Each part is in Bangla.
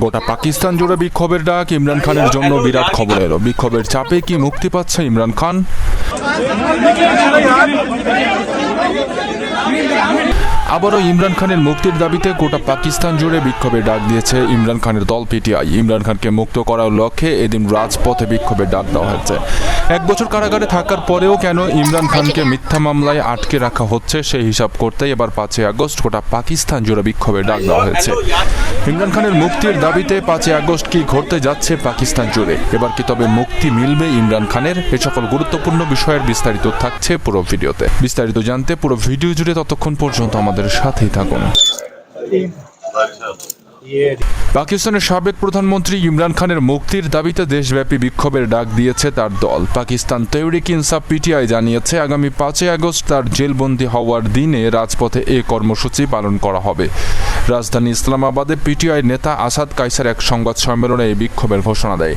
গোটা পাকিস্তান জুড়ে বিক্ষোভের ডাক, ইমরান খানের জন্য বিরাট খবর এলো বিক্ষোভের চাপে কি মুক্তি পাচ্ছে ইমরান খান? আবারও ইমরান খানের মুক্তির দাবিতে গোটা পাকিস্তান জুড়ে বিক্ষোভের ডাক দিয়েছে ইমরান খানের দল পিটিআই। ইমরান খানকে মুক্ত করার লক্ষ্যে এদিন রাজপথে বিক্ষোভের ডাক দেওয়া হয়েছে। এক বছর কারাগারে থাকার পরেও কেন ইমরান খানকে মিথ্যা মামলায় আটকে রাখা হচ্ছে সেই হিসাব করতে এবার পাঁচই আগস্ট গোটা পাকিস্তান জুড়ে বিক্ষোভের ডাক দেওয়া হয়েছে। ইমরান খানের মুক্তির দাবিতে পাঁচই আগস্ট কি ঘটতে যাচ্ছে পাকিস্তান জুড়ে? এবার কি তবে মুক্তি মিলবে ইমরান খানের? এ সকল গুরুত্বপূর্ণ বিষয়ের বিস্তারিত থাকছে পুরো ভিডিওতে। বিস্তারিত জানতে পুরো ভিডিও জুড়ে ভিডিওতে ততক্ষণ পর্যন্ত আমাদের সাথেই থাকুন। পাকিস্তানের সাবেক প্রধানমন্ত্রী ইমরান খানের মুক্তির দাবিতে দেশব্যাপী বিক্ষোভের ডাক দিয়েছে তার দল। পাকিস্তান তৈরিক ইনসাফ পিটিআই জানিয়েছে, আগামী পাঁচই আগস্ট তার জেলবন্দি হওয়ার দিনে রাজপথে এ কর্মসূচি পালন করা হবে। রাজধানী ইসলামাবাদে পিটিআই নেতা আসাদ কাইসার এক সংবাদ সম্মেলনে এই বিক্ষোভের ঘোষণা দেয়।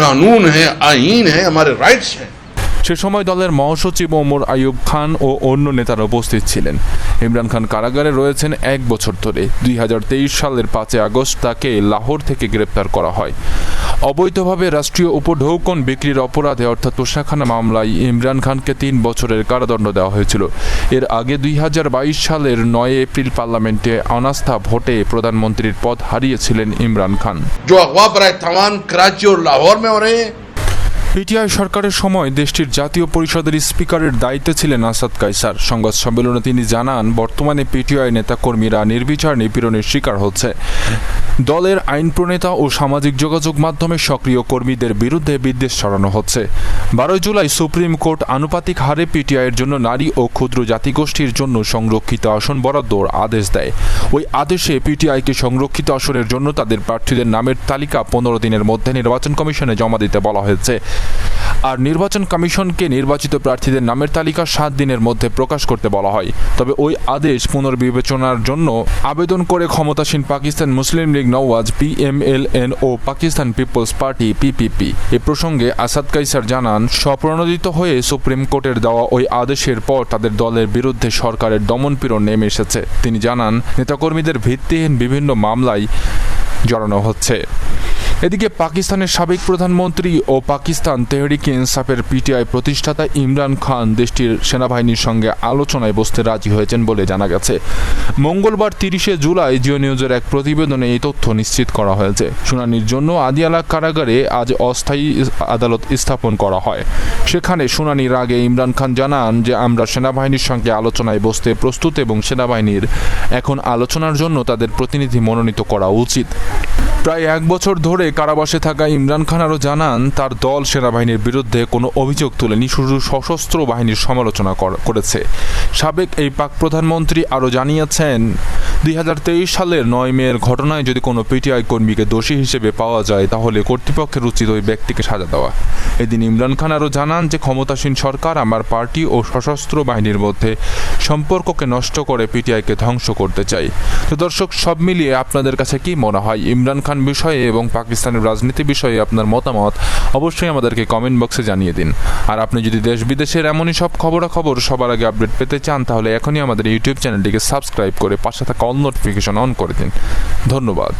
কানুন হ্যাঁ আইন হ্যাঁ আমার রাইটস হ্যাঁ। সে সময় দলের মহাসচিব ওমর আইয়ুব খান ও অন্য নেতারা উপস্থিত ছিলেন ইমরান খান কারাগারে রয়েছেন এক বছর ধরে দুই সালের পাঁচই আগস্ট তাকে লাহোর থেকে গ্রেপ্তার করা হয় অবৈধভাবে রাষ্ট্রীয় উপঢৌকন বিক্রির অপরাধে অর্থাৎ তোষাখানা মামলায় ইমরান খানকে তিন বছরের কারাদণ্ড দেওয়া হয়েছিল এর আগে দুই সালের নয় এপ্রিল পার্লামেন্টে অনাস্থা ভোটে প্রধানমন্ত্রীর পদ হারিয়েছিলেন ইমরান খান जो अगवा बर तवान कराची और लाहौर में हो रहे हैं পিটিআই সরকারের সময় দেশটির জাতীয় পরিষদের স্পিকারের দায়িত্বে ছিলেন আসাদ কাইসার সংবাদ সম্মেলনে তিনি জানান, বর্তমানে পিটিআই নেতাকর্মীরা নির্বিচার নিপীড়নের শিকার হচ্ছে। দলের আইন প্রণেতা ও সামাজিক যোগাযোগ মাধ্যমে সক্রিয় কর্মীদের বিরুদ্ধে বিদ্বেষ ছড়ানো হচ্ছে। বারোই জুলাই সুপ্রিম কোর্ট আনুপাতিক হারে পিটিআইয়ের জন্য নারী ও ক্ষুদ্র জাতিগোষ্ঠীর জন্য সংরক্ষিত আসন বরাদ্দর আদেশ দেয়। ওই আদেশে পিটিআইকে সংরক্ষিত আসনের জন্য তাদের প্রার্থীদের নামের তালিকা পনেরো দিনের মধ্যে নির্বাচন কমিশনে জমা দিতে বলা হয়েছে। আর নির্বাচন কমিশনকে নির্বাচিত প্রার্থীদের নামের তালিকা সাত দিনের মধ্যে প্রকাশ করতে বলা হয়। তবে ওই আদেশ পুনর্বিবেচনার জন্য আবেদন করে ক্ষমতাসীন Pakistan Muslim League Nawaz, PMLN ও পাকিস্তান পিপলস পার্টি, পিপিপি। এ প্রসঙ্গে আসাদ কাইসার জানান, স্বপ্রণোদিত হয়ে সুপ্রিম কোর্টের দেওয়া ওই আদেশের পর তাদের দলের বিরুদ্ধে সরকারের দমনপীড়ন নেমে এসেছে। তিনি জানান, নেতাকর্মীদের ভিত্তিহীন বিভিন্ন মামলায় জড়ানো হচ্ছে। এদিকে পাকিস্তানের সাবেক প্রধানমন্ত্রী ও পাকিস্তান তেহরিক ইনসাফের পিটিআই প্রতিষ্ঠাতা ইমরান খান দেশটির সেনাবাহিনীর সঙ্গে আলোচনায় বসতে রাজি হয়েছেন বলে জানা গেছে। মঙ্গলবার তিরিশে জুলাই জিও নিউজের এক প্রতিবেদনে এই তথ্য নিশ্চিত করা হয়েছে। শুনানির জন্য আদিয়ালা কারাগারে আজ অস্থায়ী আদালত স্থাপন করা হয়। সেখানে শুনানির আগে ইমরান খান জানান যে, আমরা সেনাবাহিনীর সঙ্গে আলোচনায় বসতে প্রস্তুত এবং সেনাবাহিনীর এখন আলোচনার জন্য তাদের প্রতিনিধি মনোনীত করা উচিত। প্রায় এক বছর ধরে কারাবাসে থাকা ইমরান খান আরও জানান, তার দল সেনাবাহিনীর বিরুদ্ধে কোনো অভিযোগ তুলেনি, শুধু সশস্ত্র বাহিনীর সমালোচনা কর- করেছে। সাবেক এই পাক প্রধানমন্ত্রী আরও জানিয়েছেন দুই হাজার তেইশ সালের নয় মেয়ের ঘটনায় যদি কোনো পিটিআই কর্মীকে দোষী হিসেবে পাওয়া যায়, তাহলে কর্তৃপক্ষের উচিত ওই ব্যক্তিকে সাজা দেওয়া। এদিন ইমরান খান আরও জানান যে, ক্ষমতাসীন সরকার আমার পার্টি ও সশস্ত্র বাহিনীর মধ্যে সম্পর্ককে নষ্ট করে পিটিআইকে ধ্বংস করতে চাই তো দর্শক, সব মিলিয়ে আপনাদের কাছে কি মনে হয়? ইমরান খান বিষয়ে এবং পাকিস্তানের রাজনীতি বিষয়ে আপনার মতামত অবশ্যই আমাদেরকে কমেন্ট বক্সে জানিয়ে দিন। আর আপনি যদি দেশ বিদেশের এমনই সব খবরাখবর সবার আগে আপডেট পেতে চান, তাহলে এখনই আমাদের ইউটিউব চ্যানেলটিকে সাবস্ক্রাইব করে পাশে থাকা অল নোটিফিকেশন অন করে দিন। ধন্যবাদ।